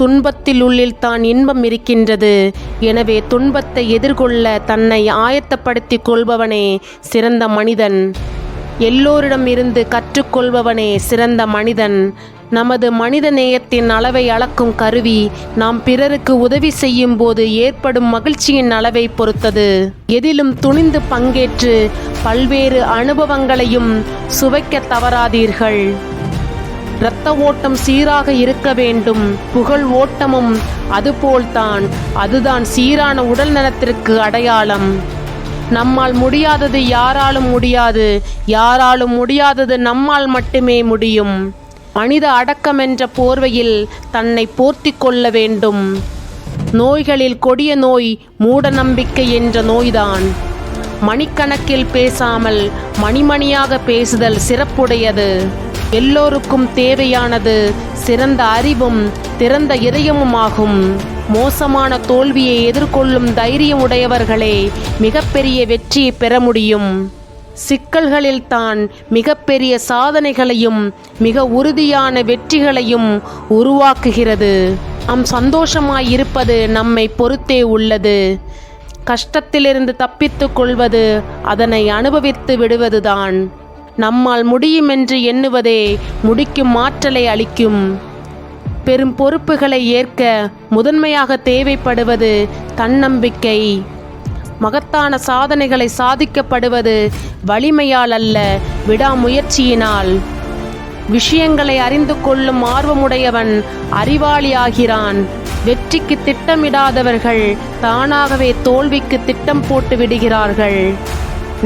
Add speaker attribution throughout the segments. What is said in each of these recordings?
Speaker 1: துன்பத்தில் உள்ளில் தான் இன்பம் இருக்கின்றது எனவே துன்பத்தை எதிர்கொள்ள தன்னை ஆயத்தப்படுத்திக் கொள்பவனே சிறந்த மனிதன் எல்லோரிடமிருந்து கற்றுக்கொள்பவனே சிறந்த மனிதன் நமது மனித நேயத்தின் அளவை அளக்கும் கருவி நாம் பிறருக்கு உதவி செய்யும் போது ஏற்படும் மகிழ்ச்சியின் அளவை பொறுத்தது எதிலும் துணிந்து பங்கேற்று பல்வேறு அனுபவங்களையும் சுவைக்க தவறாதீர்கள் இரத்த ஓட்டம் சீராக இருக்க வேண்டும் புகழ் ஓட்டமும் அதுபோல்தான் அதுதான் சீரான உடல் நலத்திற்கு அடையாளம் நம்மால் முடியாதது யாராலும் முடியாது யாராலும் முடியாதது நம்மால் மட்டுமே முடியும் மனித அடக்கம் என்ற போர்வையில் தன்னை போர்த்தி கொள்ள வேண்டும் நோய்களில் கொடிய நோய் மூடநம்பிக்கை என்ற நோய்தான் மணிக்கணக்கில் பேசாமல் மணிமணியாக பேசுதல் சிறப்புடையது எல்லோருக்கும் தேவையானது சிறந்த அறிவும் திறந்த இதயமுமாகும் மோசமான தோல்வியை எதிர்கொள்ளும் தைரியம் உடையவர்களே மிகப்பெரிய வெற்றியை பெற முடியும் சிக்கல்களில் தான் மிகப்பெரிய சாதனைகளையும் மிக உறுதியான வெற்றிகளையும் உருவாக்குகிறது நம் சந்தோஷமாய் இருப்பது நம்மை பொறுத்தே உள்ளது கஷ்டத்திலிருந்து தப்பித்து கொள்வது அதனை அனுபவித்து விடுவதுதான் நம்மால் முடியுமென்று எண்ணுவதே முடிக்கும் ஆற்றலை அளிக்கும் பெரும் பொறுப்புகளை ஏற்க முதன்மையாக தேவைப்படுவது தன்னம்பிக்கை மகத்தான சாதனைகளை சாதிக்கப்படுவது வலிமையால் அல்ல விடாமுயற்சியினால் விஷயங்களை அறிந்து கொள்ளும் ஆர்வமுடையவன் அறிவாளியாகிறான் வெற்றிக்கு திட்டமிடாதவர்கள் தானாகவே தோல்விக்கு திட்டம் போட்டு விடுகிறார்கள்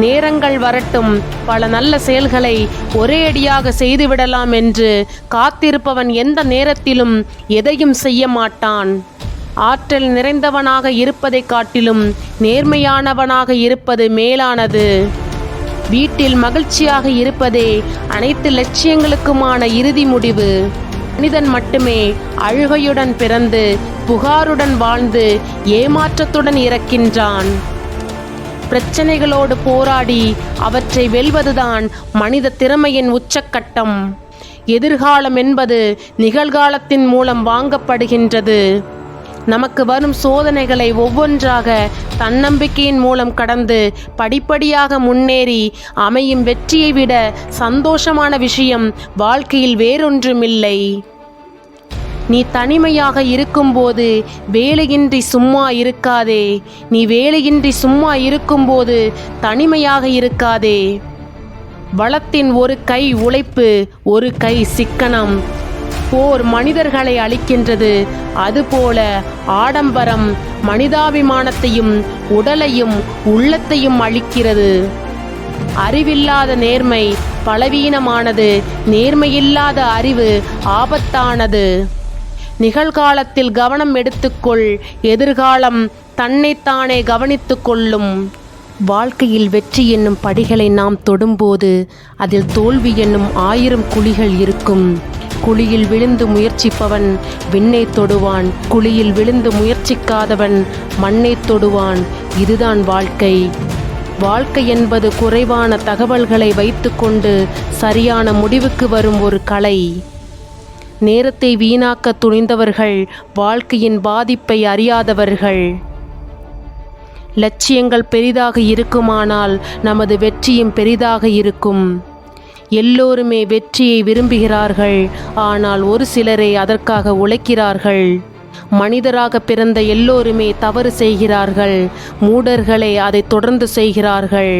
Speaker 1: நேரங்கள் வரட்டும் பல நல்ல செயல்களை ஒரே அடியாக செய்துவிடலாம் என்று காத்திருப்பவன் எந்த நேரத்திலும் எதையும் செய்ய மாட்டான் ஆற்றல் நிறைந்தவனாக இருப்பதை காட்டிலும் நேர்மையானவனாக இருப்பது மேலானது வீட்டில் மகிழ்ச்சியாக இருப்பதே அனைத்து லட்சியங்களுக்குமான இறுதி முடிவு மனிதன் மட்டுமே அழுகையுடன் பிறந்து புகாருடன் வாழ்ந்து ஏமாற்றத்துடன் இறக்கின்றான் பிரச்சனைகளோடு போராடி அவற்றை வெல்வதுதான் மனித திறமையின் உச்சக்கட்டம் எதிர்காலம் என்பது நிகழ்காலத்தின் மூலம் வாங்கப்படுகின்றது நமக்கு வரும் சோதனைகளை ஒவ்வொன்றாக தன்னம்பிக்கையின் மூலம் கடந்து படிப்படியாக முன்னேறி அமையும் வெற்றியை விட சந்தோஷமான விஷயம் வாழ்க்கையில் வேறொன்றுமில்லை நீ தனிமையாக இருக்கும்போது வேலையின்றி சும்மா இருக்காதே நீ வேலையின்றி சும்மா இருக்கும்போது தனிமையாக இருக்காதே வளத்தின் ஒரு கை உழைப்பு ஒரு கை சிக்கனம் போர் மனிதர்களை அளிக்கின்றது அதுபோல ஆடம்பரம் மனிதாபிமானத்தையும் உடலையும் உள்ளத்தையும் அளிக்கிறது அறிவில்லாத நேர்மை பலவீனமானது நேர்மையில்லாத அறிவு ஆபத்தானது நிகழ்காலத்தில் கவனம் எடுத்துக்கொள் எதிர்காலம் தன்னைத்தானே கவனித்து கொள்ளும் வாழ்க்கையில் வெற்றி என்னும் படிகளை நாம் தொடும்போது அதில் தோல்வி என்னும் ஆயிரம் குழிகள் இருக்கும் குழியில் விழுந்து முயற்சிப்பவன் விண்ணை தொடுவான் குழியில் விழுந்து முயற்சிக்காதவன் மண்ணை தொடுவான் இதுதான் வாழ்க்கை வாழ்க்கை என்பது குறைவான தகவல்களை வைத்துக்கொண்டு சரியான முடிவுக்கு வரும் ஒரு கலை நேரத்தை வீணாக்க துணிந்தவர்கள் வாழ்க்கையின் பாதிப்பை அறியாதவர்கள் லட்சியங்கள் பெரிதாக இருக்குமானால் நமது வெற்றியும் பெரிதாக இருக்கும் எல்லோருமே வெற்றியை விரும்புகிறார்கள் ஆனால் ஒரு சிலரே அதற்காக உழைக்கிறார்கள் மனிதராக பிறந்த எல்லோருமே தவறு செய்கிறார்கள் மூடர்களே அதை தொடர்ந்து செய்கிறார்கள்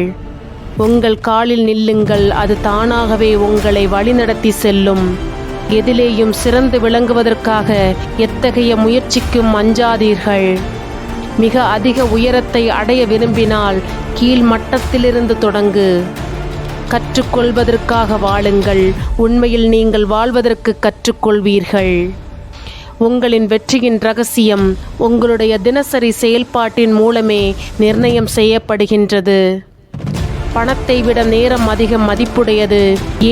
Speaker 1: உங்கள் காலில் நில்லுங்கள் அது தானாகவே உங்களை வழிநடத்தி செல்லும் எதிலேயும் சிறந்து விளங்குவதற்காக எத்தகைய முயற்சிக்கும் அஞ்சாதீர்கள் மிக அதிக உயரத்தை அடைய விரும்பினால் கீழ் மட்டத்திலிருந்து தொடங்கு கற்றுக்கொள்வதற்காக வாழுங்கள் உண்மையில் நீங்கள் வாழ்வதற்கு கற்றுக்கொள்வீர்கள் உங்களின் வெற்றியின் ரகசியம் உங்களுடைய தினசரி செயல்பாட்டின் மூலமே நிர்ணயம் செய்யப்படுகின்றது பணத்தை விட நேரம் அதிகம் மதிப்புடையது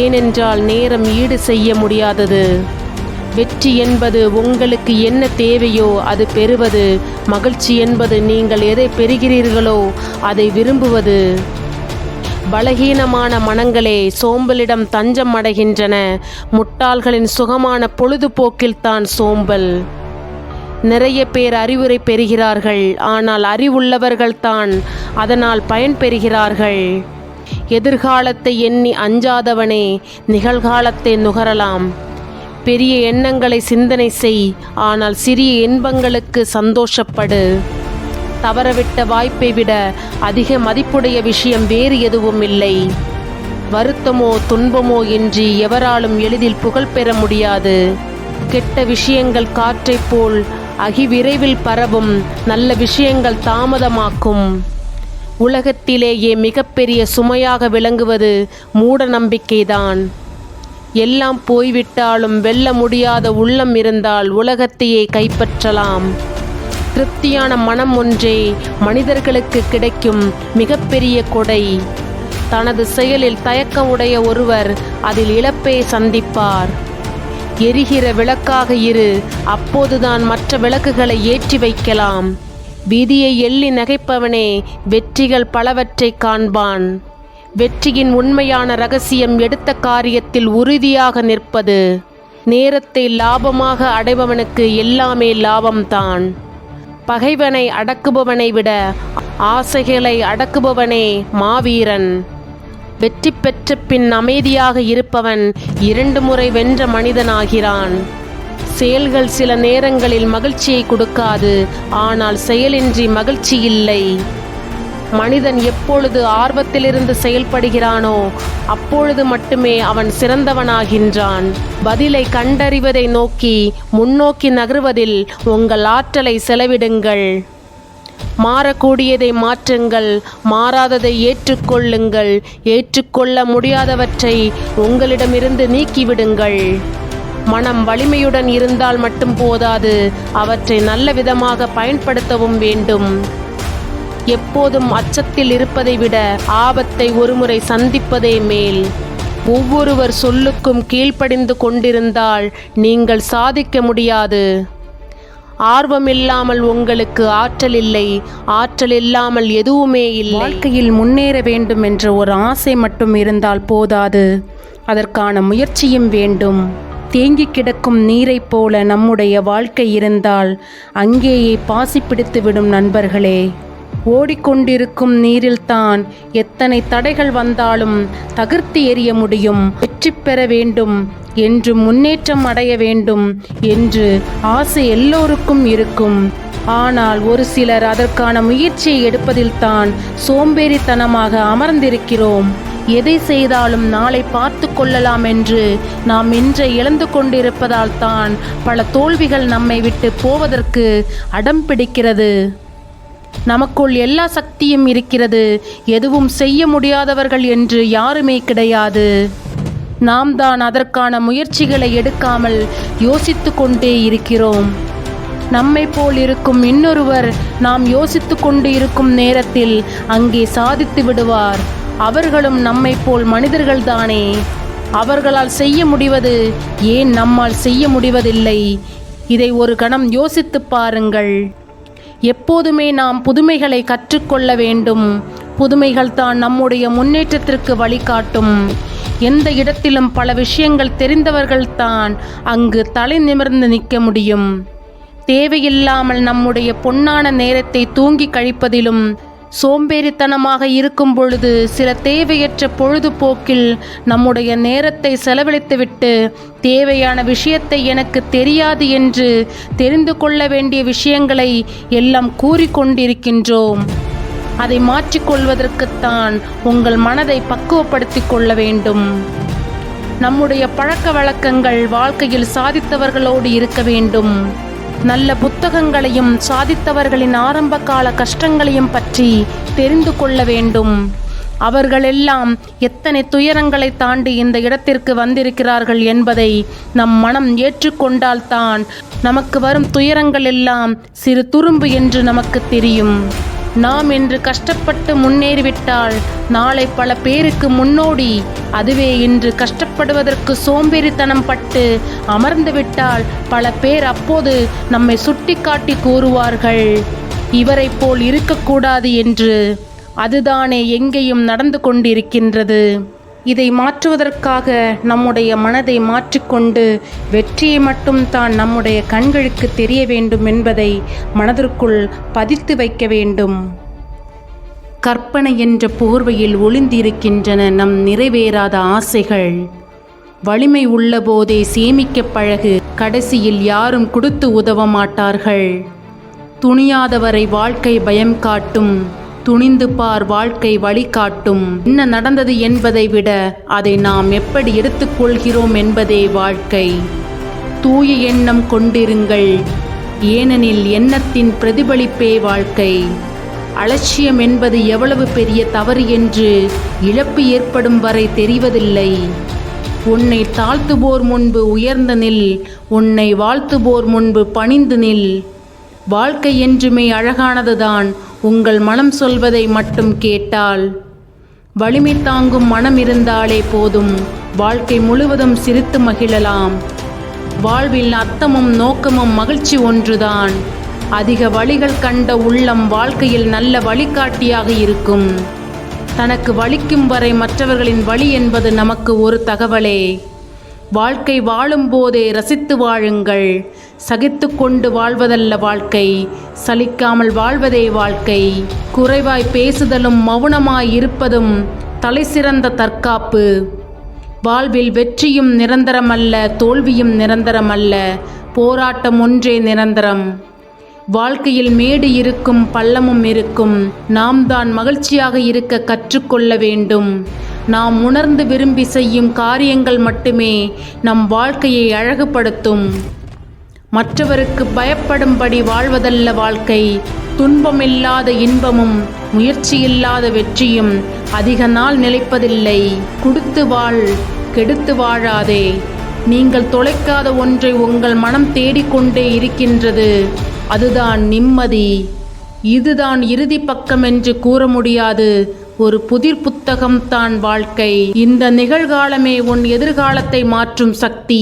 Speaker 1: ஏனென்றால் நேரம் ஈடு செய்ய முடியாதது வெற்றி என்பது உங்களுக்கு என்ன தேவையோ அது பெறுவது மகிழ்ச்சி என்பது நீங்கள் எதை பெறுகிறீர்களோ அதை விரும்புவது பலகீனமான மனங்களே சோம்பலிடம் தஞ்சம் அடைகின்றன முட்டாள்களின் சுகமான பொழுதுபோக்கில்தான் சோம்பல் நிறைய பேர் அறிவுரை பெறுகிறார்கள் ஆனால் அறிவுள்ளவர்கள் தான் அதனால் பெறுகிறார்கள் எதிர்காலத்தை எண்ணி அஞ்சாதவனே நிகழ்காலத்தை நுகரலாம் பெரிய எண்ணங்களை சிந்தனை செய் ஆனால் சிறிய இன்பங்களுக்கு சந்தோஷப்படு தவறவிட்ட வாய்ப்பை விட அதிக மதிப்புடைய விஷயம் வேறு எதுவும் இல்லை வருத்தமோ துன்பமோ இன்றி எவராலும் எளிதில் புகழ் பெற முடியாது கெட்ட விஷயங்கள் காற்றைப் போல் அகி விரைவில் பரவும் நல்ல விஷயங்கள் தாமதமாக்கும் உலகத்திலேயே மிகப்பெரிய சுமையாக விளங்குவது மூட நம்பிக்கைதான் எல்லாம் போய்விட்டாலும் வெல்ல முடியாத உள்ளம் இருந்தால் உலகத்தையே கைப்பற்றலாம் திருப்தியான மனம் ஒன்றே மனிதர்களுக்கு கிடைக்கும் மிகப்பெரிய கொடை தனது செயலில் தயக்கம் உடைய ஒருவர் அதில் இழப்பை சந்திப்பார் எரிகிற விளக்காக இரு அப்போதுதான் மற்ற விளக்குகளை ஏற்றி வைக்கலாம் வீதியை எள்ளி நகைப்பவனே வெற்றிகள் பலவற்றை காண்பான் வெற்றியின் உண்மையான ரகசியம் எடுத்த காரியத்தில் உறுதியாக நிற்பது நேரத்தை லாபமாக அடைபவனுக்கு எல்லாமே லாபம்தான் பகைவனை அடக்குபவனை விட ஆசைகளை அடக்குபவனே மாவீரன் வெற்றி பெற்ற பின் அமைதியாக இருப்பவன் இரண்டு முறை வென்ற மனிதனாகிறான் செயல்கள் சில நேரங்களில் மகிழ்ச்சியை கொடுக்காது ஆனால் செயலின்றி மகிழ்ச்சி இல்லை மனிதன் எப்பொழுது ஆர்வத்திலிருந்து செயல்படுகிறானோ அப்பொழுது மட்டுமே அவன் சிறந்தவனாகின்றான் பதிலை கண்டறிவதை நோக்கி முன்னோக்கி நகர்வதில் உங்கள் ஆற்றலை செலவிடுங்கள் மாறக்கூடியதை மாற்றுங்கள் மாறாததை ஏற்றுக்கொள்ளுங்கள் ஏற்றுக்கொள்ள முடியாதவற்றை உங்களிடமிருந்து நீக்கிவிடுங்கள் மனம் வலிமையுடன் இருந்தால் மட்டும் போதாது அவற்றை நல்ல விதமாக பயன்படுத்தவும் வேண்டும் எப்போதும் அச்சத்தில் இருப்பதை விட ஆபத்தை ஒருமுறை சந்திப்பதே மேல் ஒவ்வொருவர் சொல்லுக்கும் கீழ்ப்படிந்து கொண்டிருந்தால் நீங்கள் சாதிக்க முடியாது ஆர்வமில்லாமல் உங்களுக்கு ஆற்றல் இல்லை ஆற்றல் இல்லாமல் எதுவுமே இல்லை வாழ்க்கையில் முன்னேற வேண்டும் என்ற ஒரு ஆசை மட்டும் இருந்தால் போதாது அதற்கான முயற்சியும் வேண்டும் தேங்கி கிடக்கும் நீரைப் போல நம்முடைய வாழ்க்கை இருந்தால் அங்கேயே பாசி பிடித்துவிடும் நண்பர்களே ஓடிக்கொண்டிருக்கும் நீரில்தான் எத்தனை தடைகள் வந்தாலும் தகர்த்து எறிய முடியும் வெற்றி பெற வேண்டும் என்று முன்னேற்றம் அடைய வேண்டும் என்று ஆசை எல்லோருக்கும் இருக்கும் ஆனால் ஒரு சிலர் அதற்கான முயற்சியை எடுப்பதில்தான் சோம்பேறித்தனமாக அமர்ந்திருக்கிறோம் எதை செய்தாலும் நாளை பார்த்து கொள்ளலாம் என்று நாம் இன்றை இழந்து கொண்டிருப்பதால் தான் பல தோல்விகள் நம்மை விட்டு போவதற்கு அடம் பிடிக்கிறது நமக்குள் எல்லா சக்தியும் இருக்கிறது எதுவும் செய்ய முடியாதவர்கள் என்று யாருமே கிடையாது நாம் தான் அதற்கான முயற்சிகளை எடுக்காமல் யோசித்து கொண்டே இருக்கிறோம் நம்மை போல் இருக்கும் இன்னொருவர் நாம் யோசித்து கொண்டு இருக்கும் நேரத்தில் அங்கே சாதித்து விடுவார் அவர்களும் நம்மை போல் மனிதர்கள்தானே அவர்களால் செய்ய முடிவது ஏன் நம்மால் செய்ய முடிவதில்லை இதை ஒரு கணம் யோசித்து பாருங்கள் எப்போதுமே நாம் புதுமைகளை கற்றுக்கொள்ள வேண்டும் புதுமைகள் தான் நம்முடைய முன்னேற்றத்திற்கு வழிகாட்டும் எந்த இடத்திலும் பல விஷயங்கள் தெரிந்தவர்கள் தான் அங்கு தலை நிமிர்ந்து நிற்க முடியும் தேவையில்லாமல் நம்முடைய பொன்னான நேரத்தை தூங்கி கழிப்பதிலும் சோம்பேறித்தனமாக இருக்கும் பொழுது சில தேவையற்ற பொழுதுபோக்கில் நம்முடைய நேரத்தை செலவழித்துவிட்டு தேவையான விஷயத்தை எனக்கு தெரியாது என்று தெரிந்து கொள்ள வேண்டிய விஷயங்களை எல்லாம் கூறிக்கொண்டிருக்கின்றோம் அதை மாற்றிக்கொள்வதற்குத்தான் உங்கள் மனதை பக்குவப்படுத்திக் கொள்ள வேண்டும் நம்முடைய பழக்க வழக்கங்கள் வாழ்க்கையில் சாதித்தவர்களோடு இருக்க வேண்டும் நல்ல புத்தகங்களையும் சாதித்தவர்களின் ஆரம்ப கால கஷ்டங்களையும் பற்றி தெரிந்து கொள்ள வேண்டும் அவர்களெல்லாம் எத்தனை துயரங்களை தாண்டி இந்த இடத்திற்கு வந்திருக்கிறார்கள் என்பதை நம் மனம் ஏற்றுக்கொண்டால்தான் நமக்கு வரும் துயரங்கள் எல்லாம் சிறு துரும்பு என்று நமக்கு தெரியும் நாம் இன்று கஷ்டப்பட்டு முன்னேறிவிட்டால் நாளை பல பேருக்கு முன்னோடி அதுவே இன்று கஷ்டப்படுவதற்கு சோம்பேறித்தனம் பட்டு அமர்ந்து விட்டால் பல பேர் அப்போது நம்மை சுட்டிக்காட்டி கூறுவார்கள் இவரை போல் இருக்கக்கூடாது என்று அதுதானே எங்கேயும் நடந்து கொண்டிருக்கின்றது இதை மாற்றுவதற்காக நம்முடைய மனதை மாற்றிக்கொண்டு வெற்றியை மட்டும் தான் நம்முடைய கண்களுக்கு தெரிய வேண்டும் என்பதை மனதிற்குள் பதித்து வைக்க வேண்டும் கற்பனை என்ற போர்வையில் ஒளிந்திருக்கின்றன நம் நிறைவேறாத ஆசைகள் வலிமை உள்ளபோதே சேமிக்க பழகு கடைசியில் யாரும் கொடுத்து உதவ மாட்டார்கள் துணியாதவரை வாழ்க்கை பயம் காட்டும் துணிந்து பார் வாழ்க்கை வழிகாட்டும் என்ன நடந்தது என்பதை விட அதை நாம் எப்படி எடுத்துக்கொள்கிறோம் என்பதே வாழ்க்கை தூய எண்ணம் கொண்டிருங்கள் ஏனெனில் எண்ணத்தின் பிரதிபலிப்பே வாழ்க்கை அலட்சியம் என்பது எவ்வளவு பெரிய தவறு என்று இழப்பு ஏற்படும் வரை தெரிவதில்லை உன்னை தாழ்த்துபோர் முன்பு உயர்ந்த நில் உன்னை வாழ்த்துபோர் முன்பு பணிந்து நில் வாழ்க்கை என்றுமே அழகானதுதான் உங்கள் மனம் சொல்வதை மட்டும் கேட்டால் வலிமை தாங்கும் மனம் இருந்தாலே போதும் வாழ்க்கை முழுவதும் சிரித்து மகிழலாம் வாழ்வில் அர்த்தமும் நோக்கமும் மகிழ்ச்சி ஒன்றுதான் அதிக வழிகள் கண்ட உள்ளம் வாழ்க்கையில் நல்ல வழிகாட்டியாக இருக்கும் தனக்கு வலிக்கும் வரை மற்றவர்களின் வழி என்பது நமக்கு ஒரு தகவலே வாழ்க்கை வாழும்போதே ரசித்து வாழுங்கள் சகித்து கொண்டு வாழ்வதல்ல வாழ்க்கை சலிக்காமல் வாழ்வதே வாழ்க்கை குறைவாய் பேசுதலும் மௌனமாய் இருப்பதும் தலை சிறந்த தற்காப்பு வாழ்வில் வெற்றியும் நிரந்தரமல்ல தோல்வியும் நிரந்தரமல்ல போராட்டம் ஒன்றே நிரந்தரம் வாழ்க்கையில் மேடு இருக்கும் பள்ளமும் இருக்கும் நாம் தான் மகிழ்ச்சியாக இருக்க கற்றுக்கொள்ள வேண்டும் நாம் உணர்ந்து விரும்பி செய்யும் காரியங்கள் மட்டுமே நம் வாழ்க்கையை அழகுபடுத்தும் மற்றவருக்கு பயப்படும்படி வாழ்வதல்ல வாழ்க்கை துன்பமில்லாத இன்பமும் முயற்சியில்லாத வெற்றியும் அதிக நாள் நிலைப்பதில்லை கொடுத்து வாழ் கெடுத்து வாழாதே நீங்கள் தொலைக்காத ஒன்றை உங்கள் மனம் தேடிக்கொண்டே இருக்கின்றது அதுதான் நிம்மதி இதுதான் இறுதி பக்கம் என்று கூற முடியாது ஒரு புதிர் புத்தகம் தான் வாழ்க்கை இந்த நிகழ்காலமே உன் எதிர்காலத்தை மாற்றும் சக்தி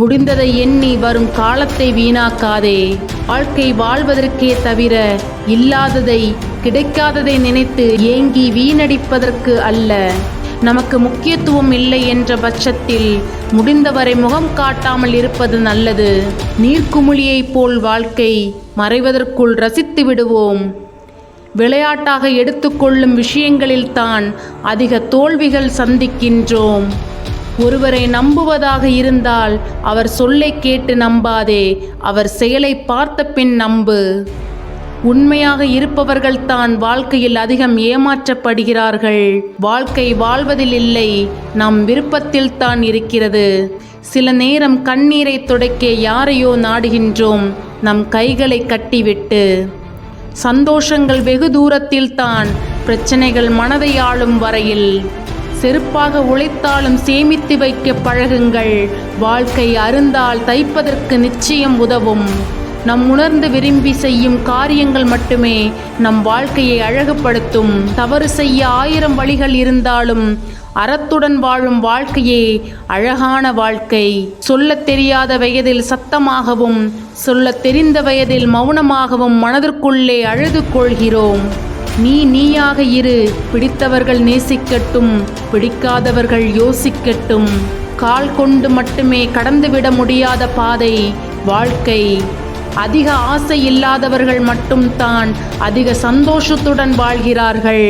Speaker 1: முடிந்ததை எண்ணி வரும் காலத்தை வீணாக்காதே வாழ்க்கை வாழ்வதற்கே தவிர இல்லாததை கிடைக்காததை நினைத்து ஏங்கி வீணடிப்பதற்கு அல்ல நமக்கு முக்கியத்துவம் இல்லை என்ற பட்சத்தில் முடிந்தவரை முகம் காட்டாமல் இருப்பது நல்லது நீர்க்குமிழியைப் போல் வாழ்க்கை மறைவதற்குள் ரசித்து விடுவோம் விளையாட்டாக எடுத்துக்கொள்ளும் விஷயங்களில்தான் அதிக தோல்விகள் சந்திக்கின்றோம் ஒருவரை நம்புவதாக இருந்தால் அவர் சொல்லை கேட்டு நம்பாதே அவர் செயலை பார்த்த பின் நம்பு உண்மையாக இருப்பவர்கள் தான் வாழ்க்கையில் அதிகம் ஏமாற்றப்படுகிறார்கள் வாழ்க்கை வாழ்வதில் இல்லை நம் விருப்பத்தில் தான் இருக்கிறது சில நேரம் கண்ணீரை துடைக்க யாரையோ நாடுகின்றோம் நம் கைகளை கட்டிவிட்டு சந்தோஷங்கள் வெகு தூரத்தில் தான் பிரச்சனைகள் மனதை ஆளும் வரையில் செருப்பாக உழைத்தாலும் சேமித்து வைக்க பழகுங்கள் வாழ்க்கை அருந்தால் தைப்பதற்கு நிச்சயம் உதவும் நம் உணர்ந்து விரும்பி செய்யும் காரியங்கள் மட்டுமே நம் வாழ்க்கையை அழகுபடுத்தும் தவறு செய்ய ஆயிரம் வழிகள் இருந்தாலும் அறத்துடன் வாழும் வாழ்க்கையே அழகான வாழ்க்கை சொல்லத் தெரியாத வயதில் சத்தமாகவும் சொல்லத் தெரிந்த வயதில் மௌனமாகவும் மனதிற்குள்ளே அழுது கொள்கிறோம் நீ நீயாக இரு பிடித்தவர்கள் நேசிக்கட்டும் பிடிக்காதவர்கள் யோசிக்கட்டும் கால் கொண்டு மட்டுமே கடந்துவிட முடியாத பாதை வாழ்க்கை அதிக ஆசை இல்லாதவர்கள் மட்டும்தான் அதிக சந்தோஷத்துடன் வாழ்கிறார்கள்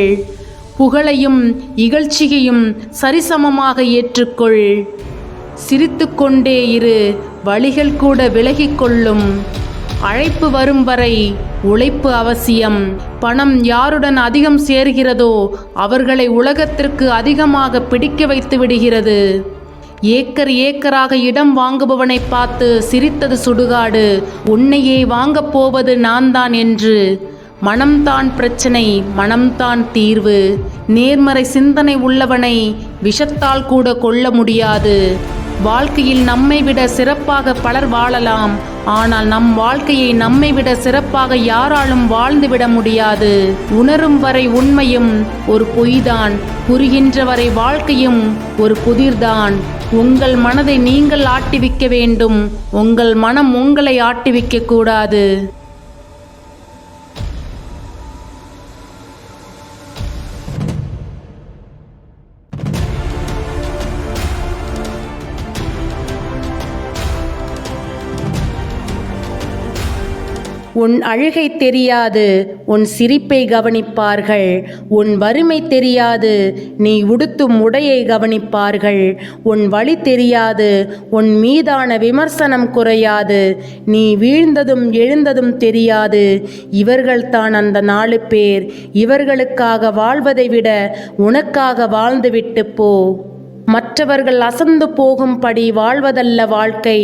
Speaker 1: புகழையும் இகழ்ச்சியையும் சரிசமமாக ஏற்றுக்கொள் சிரித்து கொண்டே இரு வழிகள் கூட விலகிக் கொள்ளும் அழைப்பு வரும் வரை உழைப்பு அவசியம் பணம் யாருடன் அதிகம் சேர்கிறதோ அவர்களை உலகத்திற்கு அதிகமாக பிடிக்க வைத்து விடுகிறது ஏக்கர் ஏக்கராக இடம் வாங்குபவனை பார்த்து சிரித்தது சுடுகாடு உன்னையே வாங்கப் போவது நான்தான் என்று மனம்தான் பிரச்சனை மனம்தான் தீர்வு நேர்மறை சிந்தனை உள்ளவனை விஷத்தால் கூட கொள்ள முடியாது வாழ்க்கையில் நம்மை விட சிறப்பாக பலர் வாழலாம் ஆனால் நம் வாழ்க்கையை நம்மை விட சிறப்பாக யாராலும் வாழ்ந்துவிட முடியாது உணரும் வரை உண்மையும் ஒரு பொய்தான் புரிகின்ற வரை வாழ்க்கையும் ஒரு புதிர்தான் உங்கள் மனதை நீங்கள் ஆட்டிவிக்க வேண்டும் உங்கள் மனம் உங்களை ஆட்டிவிக்க கூடாது உன் அழுகை தெரியாது உன் சிரிப்பை கவனிப்பார்கள் உன் வறுமை தெரியாது நீ உடுத்தும் உடையை கவனிப்பார்கள் உன் வழி தெரியாது உன் மீதான விமர்சனம் குறையாது நீ வீழ்ந்ததும் எழுந்ததும் தெரியாது இவர்கள்தான் அந்த நாலு பேர் இவர்களுக்காக வாழ்வதை விட உனக்காக வாழ்ந்துவிட்டு போ மற்றவர்கள் அசந்து போகும்படி வாழ்வதல்ல வாழ்க்கை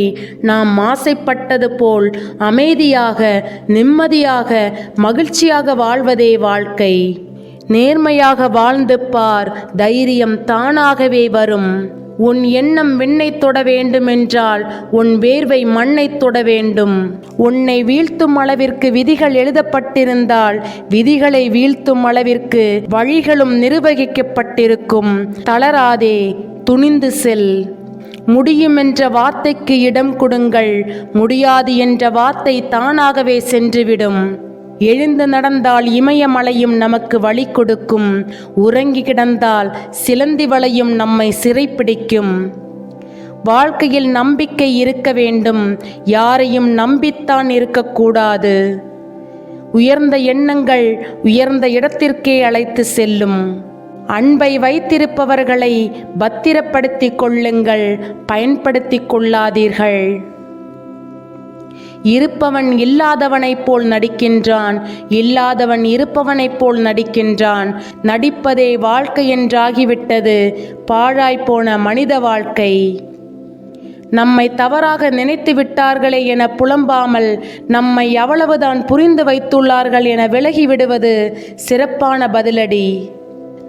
Speaker 1: நாம் ஆசைப்பட்டது போல் அமைதியாக நிம்மதியாக மகிழ்ச்சியாக வாழ்வதே வாழ்க்கை நேர்மையாக வாழ்ந்து பார் தைரியம் தானாகவே வரும் உன் எண்ணம் விண்ணை தொட வேண்டுமென்றால் உன் வேர்வை மண்ணை தொட வேண்டும் உன்னை வீழ்த்தும் அளவிற்கு விதிகள் எழுதப்பட்டிருந்தால் விதிகளை வீழ்த்தும் அளவிற்கு வழிகளும் நிர்வகிக்கப்பட்டிருக்கும் தளராதே துணிந்து செல் முடியுமென்ற வார்த்தைக்கு இடம் கொடுங்கள் முடியாது என்ற வார்த்தை தானாகவே சென்றுவிடும் எழுந்து நடந்தால் இமயமலையும் நமக்கு வழி கொடுக்கும் உறங்கி கிடந்தால் சிலந்தி வளையும் நம்மை சிறைப்பிடிக்கும் வாழ்க்கையில் நம்பிக்கை இருக்க வேண்டும் யாரையும் நம்பித்தான் இருக்கக்கூடாது உயர்ந்த எண்ணங்கள் உயர்ந்த இடத்திற்கே அழைத்து செல்லும் அன்பை வைத்திருப்பவர்களை பத்திரப்படுத்திக் கொள்ளுங்கள் பயன்படுத்திக் கொள்ளாதீர்கள் இருப்பவன் இல்லாதவனைப் போல் நடிக்கின்றான் இல்லாதவன் இருப்பவனைப் போல் நடிக்கின்றான் நடிப்பதே வாழ்க்கை என்றாகிவிட்டது பாழாய்ப்போன மனித வாழ்க்கை நம்மை தவறாக நினைத்து விட்டார்களே என புலம்பாமல் நம்மை எவ்வளவுதான் புரிந்து வைத்துள்ளார்கள் என விலகிவிடுவது சிறப்பான பதிலடி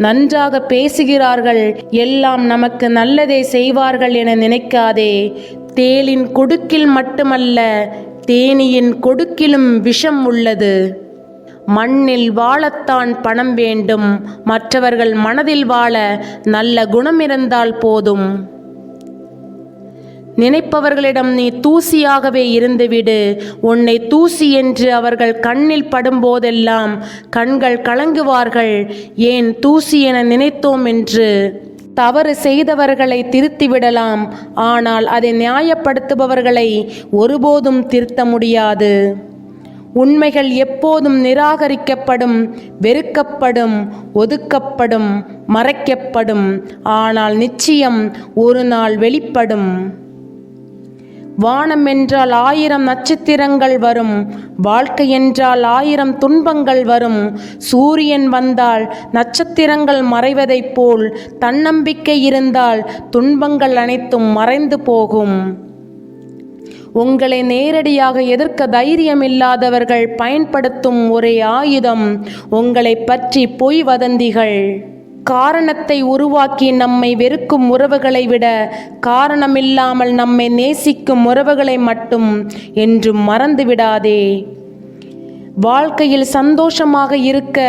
Speaker 1: நன்றாக பேசுகிறார்கள் எல்லாம் நமக்கு நல்லதே செய்வார்கள் என நினைக்காதே தேலின் கொடுக்கில் மட்டுமல்ல தேனியின் கொடுக்கிலும் விஷம் உள்ளது மண்ணில் வாழத்தான் பணம் வேண்டும் மற்றவர்கள் மனதில் வாழ நல்ல குணம் இருந்தால் போதும் நினைப்பவர்களிடம் நீ தூசியாகவே இருந்துவிடு உன்னை தூசி என்று அவர்கள் கண்ணில் படும்போதெல்லாம் கண்கள் கலங்குவார்கள் ஏன் தூசி என நினைத்தோம் என்று தவறு செய்தவர்களை திருத்திவிடலாம் ஆனால் அதை நியாயப்படுத்துபவர்களை ஒருபோதும் திருத்த முடியாது உண்மைகள் எப்போதும் நிராகரிக்கப்படும் வெறுக்கப்படும் ஒதுக்கப்படும் மறைக்கப்படும் ஆனால் நிச்சயம் ஒரு நாள் வெளிப்படும் வானம் என்றால் ஆயிரம் நட்சத்திரங்கள் வரும் வாழ்க்கை என்றால் ஆயிரம் துன்பங்கள் வரும் சூரியன் வந்தால் நட்சத்திரங்கள் மறைவதைப் போல் தன்னம்பிக்கை இருந்தால் துன்பங்கள் அனைத்தும் மறைந்து போகும் உங்களை நேரடியாக எதிர்க்க தைரியம் இல்லாதவர்கள் பயன்படுத்தும் ஒரே ஆயுதம் உங்களை பற்றி பொய் வதந்திகள் காரணத்தை உருவாக்கி நம்மை வெறுக்கும் உறவுகளை விட காரணமில்லாமல் நம்மை நேசிக்கும் உறவுகளை மட்டும் என்றும் மறந்து விடாதே வாழ்க்கையில் சந்தோஷமாக இருக்க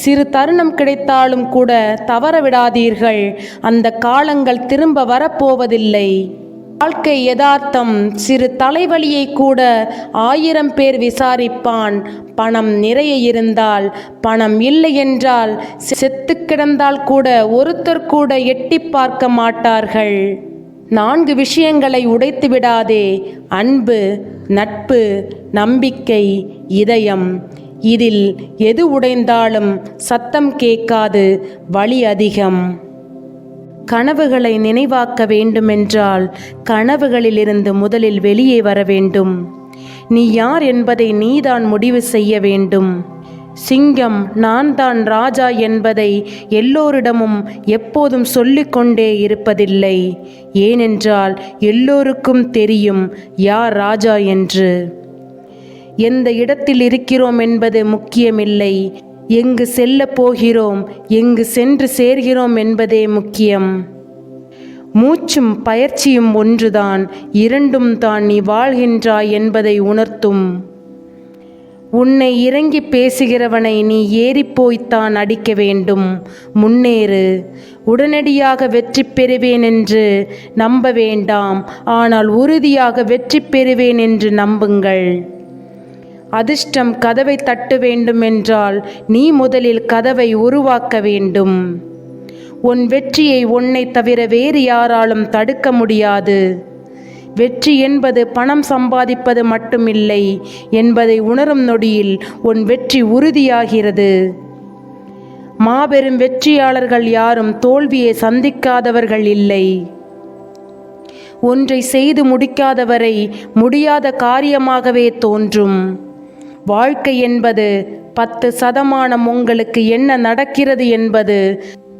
Speaker 1: சிறு தருணம் கிடைத்தாலும் கூட தவறவிடாதீர்கள் அந்த காலங்கள் திரும்ப வரப்போவதில்லை வாழ்க்கை யதார்த்தம் சிறு தலைவலியை கூட ஆயிரம் பேர் விசாரிப்பான் பணம் நிறைய இருந்தால் பணம் இல்லை என்றால் செத்து கிடந்தால் கூட ஒருத்தர் கூட எட்டி பார்க்க மாட்டார்கள் நான்கு விஷயங்களை உடைத்து விடாதே அன்பு நட்பு நம்பிக்கை இதயம் இதில் எது உடைந்தாலும் சத்தம் கேட்காது வழி அதிகம் கனவுகளை நினைவாக்க வேண்டுமென்றால் கனவுகளிலிருந்து முதலில் வெளியே வர வேண்டும் நீ யார் என்பதை நீதான் முடிவு செய்ய வேண்டும் சிங்கம் நான் தான் ராஜா என்பதை எல்லோரிடமும் எப்போதும் சொல்லிக்கொண்டே இருப்பதில்லை ஏனென்றால் எல்லோருக்கும் தெரியும் யார் ராஜா என்று எந்த இடத்தில் இருக்கிறோம் என்பது முக்கியமில்லை எங்கு செல்ல போகிறோம் எங்கு சென்று சேர்கிறோம் என்பதே முக்கியம் மூச்சும் பயிற்சியும் ஒன்றுதான் இரண்டும் தான் நீ வாழ்கின்றாய் என்பதை உணர்த்தும் உன்னை இறங்கி பேசுகிறவனை நீ ஏறிப்போய்த்தான் அடிக்க வேண்டும் முன்னேறு உடனடியாக வெற்றி பெறுவேன் என்று நம்ப வேண்டாம் ஆனால் உறுதியாக வெற்றி பெறுவேன் என்று நம்புங்கள் அதிர்ஷ்டம் கதவை தட்டு வேண்டுமென்றால் நீ முதலில் கதவை உருவாக்க வேண்டும் உன் வெற்றியை உன்னை தவிர வேறு யாராலும் தடுக்க முடியாது வெற்றி என்பது பணம் சம்பாதிப்பது மட்டுமில்லை என்பதை உணரும் நொடியில் உன் வெற்றி உறுதியாகிறது மாபெரும் வெற்றியாளர்கள் யாரும் தோல்வியை சந்திக்காதவர்கள் இல்லை ஒன்றை செய்து முடிக்காதவரை முடியாத காரியமாகவே தோன்றும் வாழ்க்கை என்பது பத்து சதமானம் உங்களுக்கு என்ன நடக்கிறது என்பது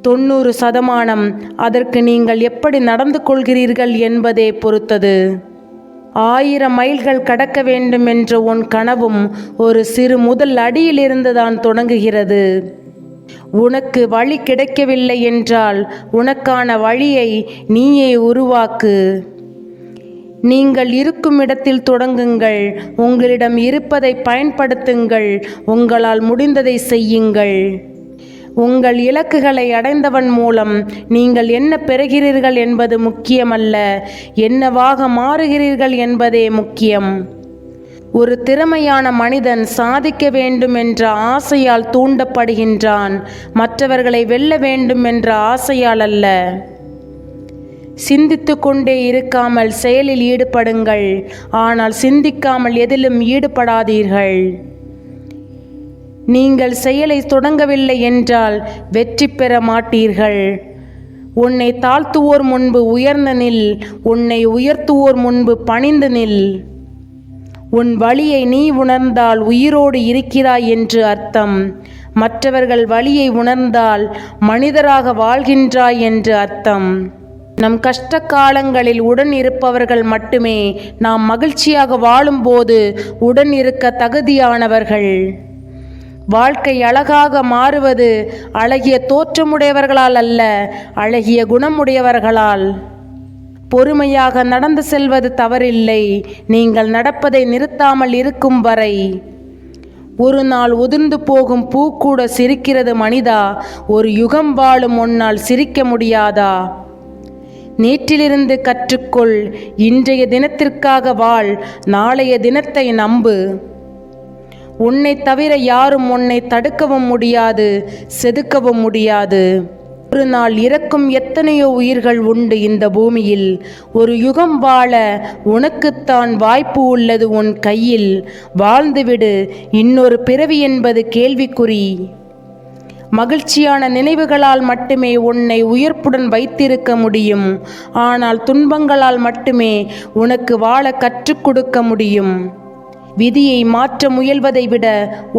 Speaker 1: தொண்ணூறு சதமானம் அதற்கு நீங்கள் எப்படி நடந்து கொள்கிறீர்கள் என்பதை பொறுத்தது ஆயிரம் மைல்கள் கடக்க வேண்டும் என்ற உன் கனவும் ஒரு சிறு முதல் அடியிலிருந்து தான் தொடங்குகிறது உனக்கு வழி கிடைக்கவில்லை என்றால் உனக்கான வழியை நீயே உருவாக்கு நீங்கள் இருக்கும் இடத்தில் தொடங்குங்கள் உங்களிடம் இருப்பதை பயன்படுத்துங்கள் உங்களால் முடிந்ததை செய்யுங்கள் உங்கள் இலக்குகளை அடைந்தவன் மூலம் நீங்கள் என்ன பெறுகிறீர்கள் என்பது முக்கியமல்ல என்னவாக மாறுகிறீர்கள் என்பதே முக்கியம் ஒரு திறமையான மனிதன் சாதிக்க வேண்டும் என்ற ஆசையால் தூண்டப்படுகின்றான் மற்றவர்களை வெல்ல வேண்டும் என்ற ஆசையால் அல்ல சிந்தித்து கொண்டே இருக்காமல் செயலில் ஈடுபடுங்கள் ஆனால் சிந்திக்காமல் எதிலும் ஈடுபடாதீர்கள் நீங்கள் செயலை தொடங்கவில்லை என்றால் வெற்றி பெற மாட்டீர்கள் உன்னை தாழ்த்துவோர் முன்பு உயர்ந்த நில் உன்னை உயர்த்துவோர் முன்பு பணிந்து நில் உன் வழியை நீ உணர்ந்தால் உயிரோடு இருக்கிறாய் என்று அர்த்தம் மற்றவர்கள் வழியை உணர்ந்தால் மனிதராக வாழ்கின்றாய் என்று அர்த்தம் நம் கஷ்ட காலங்களில் உடன் இருப்பவர்கள் மட்டுமே நாம் மகிழ்ச்சியாக வாழும்போது உடன் இருக்க தகுதியானவர்கள் வாழ்க்கை அழகாக மாறுவது அழகிய தோற்றமுடையவர்களால் அல்ல அழகிய குணமுடையவர்களால் பொறுமையாக நடந்து செல்வது தவறில்லை நீங்கள் நடப்பதை நிறுத்தாமல் இருக்கும் வரை ஒரு நாள் உதிர்ந்து போகும் பூ கூட சிரிக்கிறது மனிதா ஒரு யுகம் வாழும் ஒன்னால் சிரிக்க முடியாதா நேற்றிலிருந்து கற்றுக்கொள் இன்றைய தினத்திற்காக வாழ் நாளைய தினத்தை நம்பு உன்னை தவிர யாரும் உன்னை தடுக்கவும் முடியாது செதுக்கவும் முடியாது ஒரு நாள் இறக்கும் எத்தனையோ உயிர்கள் உண்டு இந்த பூமியில் ஒரு யுகம் வாழ உனக்குத்தான் வாய்ப்பு உள்ளது உன் கையில் வாழ்ந்துவிடு இன்னொரு பிறவி என்பது கேள்விக்குறி மகிழ்ச்சியான நினைவுகளால் மட்டுமே உன்னை உயிர்ப்புடன் வைத்திருக்க முடியும் ஆனால் துன்பங்களால் மட்டுமே உனக்கு வாழ கற்றுக் கொடுக்க முடியும் விதியை மாற்ற முயல்வதை விட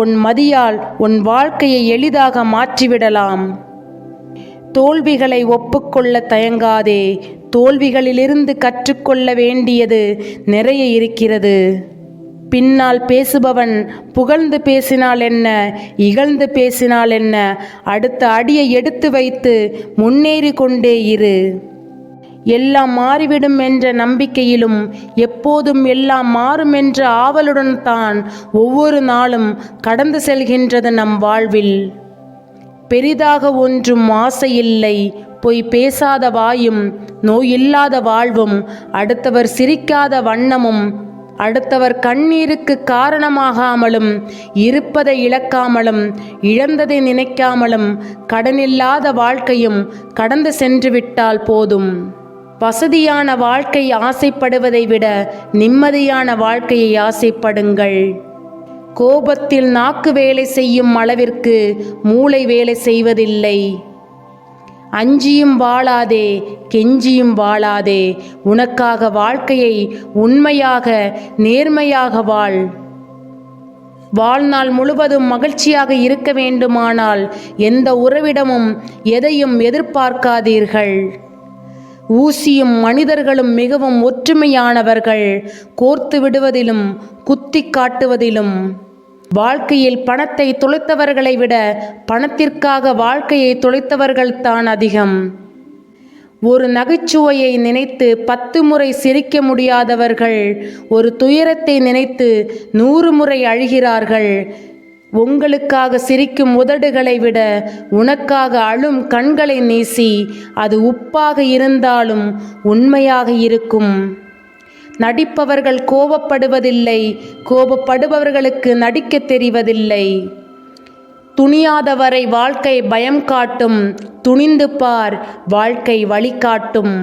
Speaker 1: உன் மதியால் உன் வாழ்க்கையை எளிதாக மாற்றிவிடலாம் தோல்விகளை ஒப்புக்கொள்ள தயங்காதே தோல்விகளிலிருந்து கற்றுக்கொள்ள வேண்டியது நிறைய இருக்கிறது பின்னால் பேசுபவன் புகழ்ந்து பேசினால் என்ன இகழ்ந்து பேசினால் என்ன அடுத்த அடியை எடுத்து வைத்து முன்னேறி கொண்டே இரு எல்லாம் மாறிவிடும் என்ற நம்பிக்கையிலும் எப்போதும் எல்லாம் மாறும் என்ற ஆவலுடன் தான் ஒவ்வொரு நாளும் கடந்து செல்கின்றது நம் வாழ்வில் பெரிதாக ஒன்றும் ஆசையில்லை பொய் பேசாத வாயும் நோயில்லாத வாழ்வும் அடுத்தவர் சிரிக்காத வண்ணமும் அடுத்தவர் கண்ணீருக்கு காரணமாகாமலும் இருப்பதை இழக்காமலும் இழந்ததை நினைக்காமலும் கடனில்லாத வாழ்க்கையும் கடந்து சென்றுவிட்டால் போதும் வசதியான வாழ்க்கை ஆசைப்படுவதை விட நிம்மதியான வாழ்க்கையை ஆசைப்படுங்கள் கோபத்தில் நாக்கு வேலை செய்யும் அளவிற்கு மூளை வேலை செய்வதில்லை அஞ்சியும் வாழாதே கெஞ்சியும் வாழாதே உனக்காக வாழ்க்கையை உண்மையாக நேர்மையாக வாழ் வாழ்நாள் முழுவதும் மகிழ்ச்சியாக இருக்க வேண்டுமானால் எந்த உறவிடமும் எதையும் எதிர்பார்க்காதீர்கள் ஊசியும் மனிதர்களும் மிகவும் ஒற்றுமையானவர்கள் கோர்த்து விடுவதிலும் குத்தி காட்டுவதிலும் வாழ்க்கையில் பணத்தை தொலைத்தவர்களை விட பணத்திற்காக வாழ்க்கையை தொலைத்தவர்கள் அதிகம் ஒரு நகைச்சுவையை நினைத்து பத்து முறை சிரிக்க முடியாதவர்கள் ஒரு துயரத்தை நினைத்து நூறு முறை அழுகிறார்கள் உங்களுக்காக சிரிக்கும் உதடுகளை விட உனக்காக அழும் கண்களை நீசி அது உப்பாக இருந்தாலும் உண்மையாக இருக்கும் நடிப்பவர்கள் கோபப்படுவதில்லை கோபப்படுபவர்களுக்கு நடிக்க தெரிவதில்லை துணியாதவரை வாழ்க்கை பயம் காட்டும் துணிந்து பார் வாழ்க்கை வழிகாட்டும்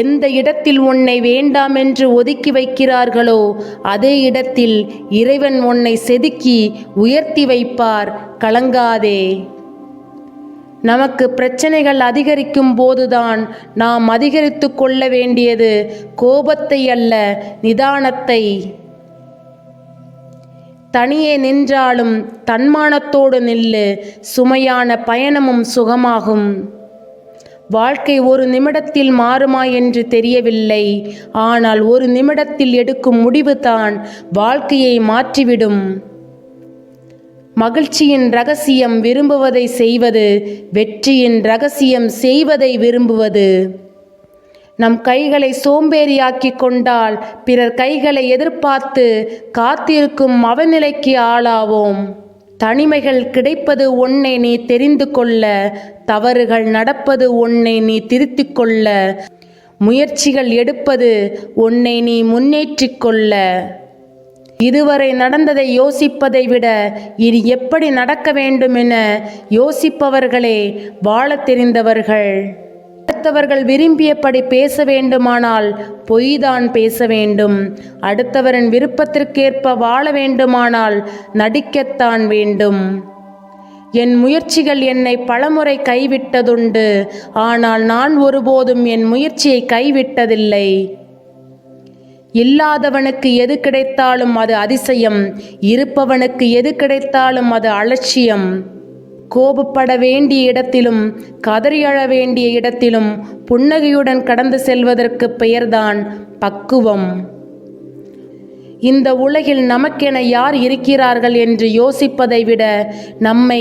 Speaker 1: எந்த இடத்தில் உன்னை வேண்டாம் என்று ஒதுக்கி வைக்கிறார்களோ அதே இடத்தில் இறைவன் உன்னை செதுக்கி உயர்த்தி வைப்பார் கலங்காதே நமக்கு பிரச்சனைகள் அதிகரிக்கும் போதுதான் நாம் அதிகரித்து கொள்ள வேண்டியது கோபத்தை அல்ல நிதானத்தை தனியே நின்றாலும் தன்மானத்தோடு நில்லு சுமையான பயணமும் சுகமாகும் வாழ்க்கை ஒரு நிமிடத்தில் மாறுமா என்று தெரியவில்லை ஆனால் ஒரு நிமிடத்தில் எடுக்கும் முடிவுதான் வாழ்க்கையை மாற்றிவிடும் மகிழ்ச்சியின் ரகசியம் விரும்புவதை செய்வது வெற்றியின் ரகசியம் செய்வதை விரும்புவது நம் கைகளை சோம்பேறியாக்கி கொண்டால் பிறர் கைகளை எதிர்பார்த்து காத்திருக்கும் அவநிலைக்கு ஆளாவோம் தனிமைகள் கிடைப்பது உன்னை நீ தெரிந்து கொள்ள தவறுகள் நடப்பது உன்னை நீ திருத்திக் கொள்ள முயற்சிகள் எடுப்பது உன்னை நீ முன்னேற்றிக் கொள்ள இதுவரை நடந்ததை யோசிப்பதை விட இனி எப்படி நடக்க வேண்டும் என யோசிப்பவர்களே வாழ தெரிந்தவர்கள் அடுத்தவர்கள் விரும்பியபடி பேச வேண்டுமானால் பொய்தான் பேச வேண்டும் அடுத்தவரின் விருப்பத்திற்கேற்ப வாழ வேண்டுமானால் நடிக்கத்தான் வேண்டும் என் முயற்சிகள் என்னை பலமுறை கைவிட்டதுண்டு ஆனால் நான் ஒருபோதும் என் முயற்சியை கைவிட்டதில்லை இல்லாதவனுக்கு எது கிடைத்தாலும் அது அதிசயம் இருப்பவனுக்கு எது கிடைத்தாலும் அது அலட்சியம் கோபப்பட வேண்டிய இடத்திலும் கதறியழ வேண்டிய இடத்திலும் புன்னகையுடன் கடந்து செல்வதற்கு பெயர்தான் பக்குவம் இந்த உலகில் நமக்கென யார் இருக்கிறார்கள் என்று யோசிப்பதை விட நம்மை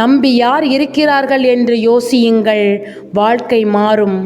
Speaker 1: நம்பி யார் இருக்கிறார்கள் என்று யோசியுங்கள் வாழ்க்கை மாறும்